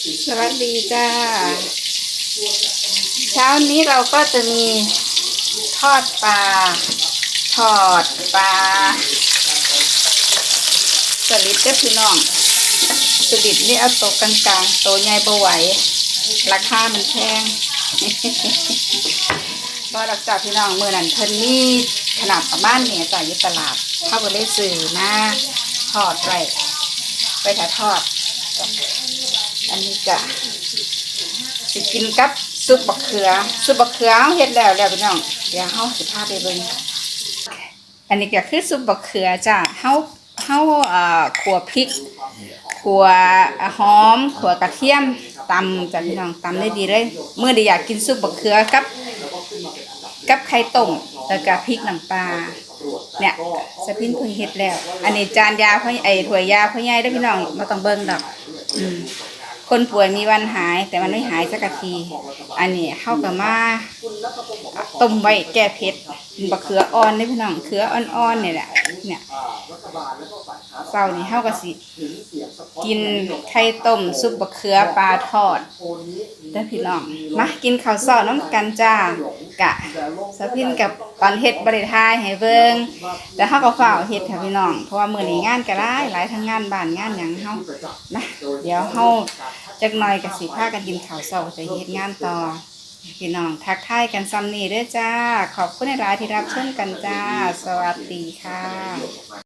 สวัสดีจ้า เช้านี้เราก็จะมีทอดปลา ทอดปลาสลิดเด้อพี่น้องสลิดนี่เอาตัวกลางๆตัวใหญ่บ่ไหว ราคามันแพงบ่ดอกจ้าพี่น้องมือนั้นเพิ่นมีขนาดประมาณนี้จ้ะอยู่ตลาดเขาก็เลยซื้อมาทอดไว้ไปถ่าทอด อันนี้จะสิกินกับซุปบักเขือซุปบักเขือเฮ็ดแล้วแล้วพี่น้องเดี๋ยวเฮาสิพาไปเบิ่งอันนี้ก็คือซุปบักเขือจ้ะเฮาเฮาเอ่อขัวพริกขัวหอมขัวกระเทียมตำจ้ะพี่น้องตำได้ดีเลยเมื่อได้อยากกินซุปบักเขือกับ กับไข่ต้มแล้วก็พริกน้ำปลาเนี่ยสะพินเพิ่งเฮ็ดแล้ว อันนี้จานยาพ่อไอ้ถ้วยยาพ่อใหญ่ด้พี่น้องบ่ต้องเบิ่งดอกอืม คนป่วยมีวันหายแต่มันไม่หายสักที อันนี้เข้ากับมาต้มไว้แก้เผ็ดบะเขืออ่อนนี่พี่น้องเขืออ่อนๆเนี่ยแหละเนี่ยเศร้านี่เข้ากับสิ กินไข่ต้มซุปบะเขือปลาทอดได้พี่น้องมากินข้าวซอน้ำกันจ้า กะสะพินกับตอนเฮ็ดบริทายให้เบิ่งแต่เฮาก็เฝ้าเฮ็ดค่ะพี่น้อง เพราะว่ามื้อนี้งานก็หลายหลายทั้งงานบ้านงานหยังเฮานะเดี๋ยวเฮาจักหน่อยก็สิพากันกินข้าวเช้าจะเฮ็ดงานต่อพี่น้องทักทายกันซ้ำนี้เด้อจ้า ขอบคุณในรายที่รับชมกันจ้า สวัสดีค่ะ